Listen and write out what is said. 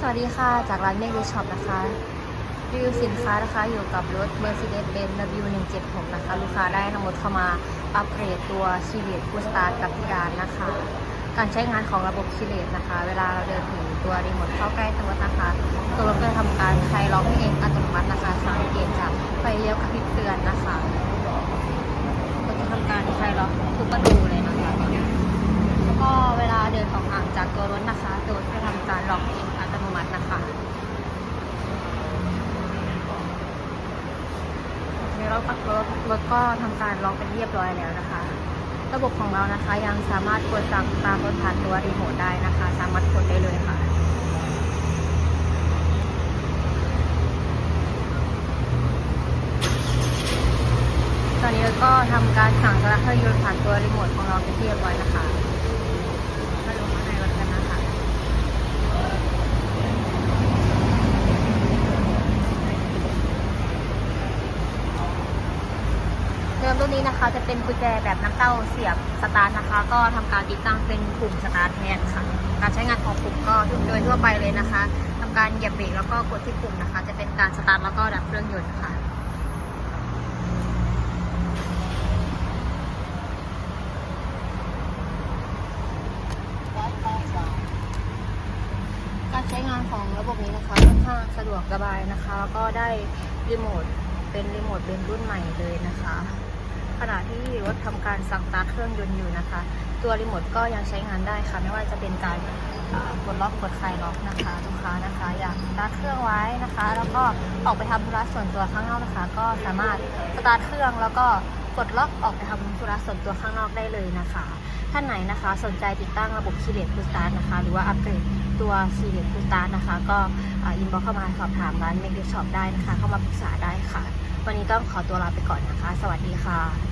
สวัสดีค่ะ จากร้านเมกเดช็อปนะคะรีวิวสินค้านะคะอยู่กับรถ Mercedes-Benz W176 นะคะ ลูกค้าได้นำรถเข้ามาอัปเกรดตัวคีเลตบูสตาร์กับที่ร้านนะคะ การใช้งานของระบบคีเลตนะคะ เวลาเราเดินถึงตัวรีโมทเข้าใกล้ตัวนะคะ ตัวรถจะทำการคลายล็อกเองอัตโนมัตินะคะสังเกตจากไฟเลี้ยวกระพริบเตือนนะคะก็จะทำการคลายล็อกทุกประตูเลยนะคะแล้วก็เวลาเดินออกห่างจากตัวรถนะคะ ตัวรถจะทำการล็อกเองอัตโมัตินะคะในรถปักรถรถก็ทำการล็อกเป็นเรียบร้อยแล้วนะคะ ระบบของเรานะคะยังสามารถกดสั่งตามรถผ่านตัวรีโมทได้นะคะ สามารถกดได้เลยค่ะตอนนี้ก็ทำการสั่งสลักเครื่องยนต์ผ่านตัวรีโมทของเราเป็นที่เรียบร้อยนะคะ มาดูข้างในรถกันนะคะ เดิมตัวนี้นะคะจะเป็นกุญแจแบบน้ำเต้าเสียบสตาร์ทนะคะ ก็ทำการติดตั้งเป็นปุ่มสตาร์ทแทนค่ะ การใช้งานของปุ่มก็โดยทั่วไปเลยนะคะทำการเหยียบเบรกแล้วก็กดที่ปุ่มนะคะ จะเป็นการสตาร์ทแล้วก็ดับเครื่องยนต์ค่ะการใช้งานของระบบนี้นะคะค่อนข้างสะดวกสบายนะคะ แล้วก็ได้รีโมทเป็นรีโมทเป็นรุ่นใหม่เลยนะคะ ขณะที่รถทำการสั่งตาร์ทเครื่องยนต์อยู่นะคะ ตัวรีโมทก็ยังใช้งานได้ค่ะ ไม่ว่าจะเป็นการกดล็อกกดคลายล็อกนะคะลูกค้านะคะ อยากสตาร์ทเครื่องไว้นะคะ แล้วก็ออกไปทำธุระส่วนตัวข้างนอกนะคะ ก็สามารถสตาร์ทเครื่องแล้วก็กดล็อกออกไปทำธุระส่วนตัวข้างนอกได้เลยนะคะ ท่านไหนนะคะสนใจติดตั้งระบบคีเลตคูสตาร์นะคะ หรือว่าอัปเกรดตัวคีเลตคูสตาร์นะคะ ก็อินบ็อกเข้ามาสอบถามร้านเมกเดช็อปได้นะคะ เข้ามาปรึกษาได้ค่ะ วันนี้ต้องขอตัวลาไปก่อนนะคะ สวัสดีค่ะ